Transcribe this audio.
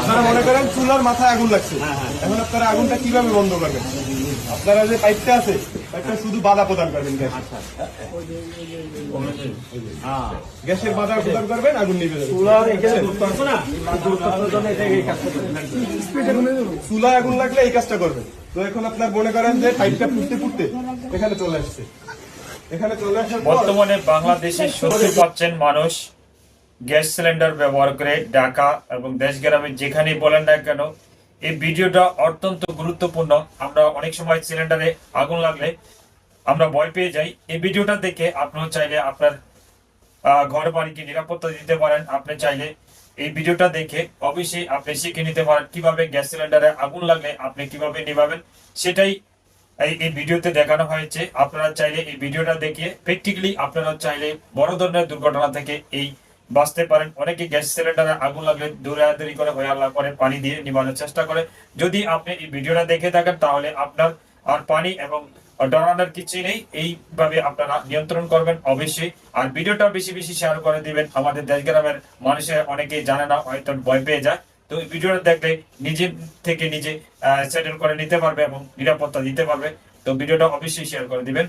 আপনারা মনে করেন চুলার মাথায় আগুন লাগছে। এখন আপনারা আগুনটা কীভাবে বন্ধ করবেন? আপনারা যে পাইপটা আছে পাইপটা শুধু বাধা প্রদান করবেন গ্যাস। গ্যাসের বাধা প্রদান করবেন আগুন নিভে যাবে। চুলায় আগুন লাগলে এই কাজটা করবেন। তো এখন আপনার মনে করেন যে পাইপটা ফুটতে ফুটতে এখানে চলে আসছে। এখানে চলে আসার বর্তমানে বাংলাদেশে সত্যি পাচ্ছেন মানুষ গ্যাস সিলিন্ডার ব্যবহার করে ঢাকা এবং দেশ গ্রামে যেখানেই বলেন না কেন, এই ভিডিওটা অত্যন্ত গুরুত্বপূর্ণ। আমরা অনেক সময় সিলিন্ডারে আগুন লাগলে আমরা ভয় পেয়ে যাই। এই ভিডিওটা দেখে আপনারা চাইলে আপনার ঘর বাড়িকে নিরাপত্তা দিতে পারেন। আপনি চাইলে এই ভিডিওটা দেখে অবশ্যই আপনি শিখে নিতে পারেন কীভাবে গ্যাস সিলিন্ডারে আগুন লাগলে আপনি কীভাবে নিভাবেন। সেটাই এই এই ভিডিওতে দেখানো হয়েছে। আপনারা চাইলে এই ভিডিওটা দেখে প্র্যাকটিক্যালি আপনারা চাইলে বড় ধরনের দুর্ঘটনা থেকে এই বাঁচতে পারেন। অনেকে গ্যাস সিলিন্ডারে আগুন লাগলে দৌড়াদৌড়ি করে হয়ে আল্লাহ করে পানি দিয়ে নিবানোর চেষ্টা করে। যদি আপনি এই ভিডিওটা দেখে থাকেন, তাহলে আপনার আর পানি এবং ডরানোর কিছু নেই। এইভাবে আপনারা নিয়ন্ত্রণ করবেন অবশ্যই। আর ভিডিওটা বেশি বেশি শেয়ার করে দিবেন। আমাদের দেশ গ্রামের মানুষের অনেকেই জানে না, হয়তো ভয় পেয়ে যায়। তো এই ভিডিওটা দেখলে নিজে থেকে নিজে সেটেল করে নিতে পারবে এবং নিরাপত্তা দিতে পারবে। তো ভিডিওটা অবশ্যই শেয়ার করে দিবেন।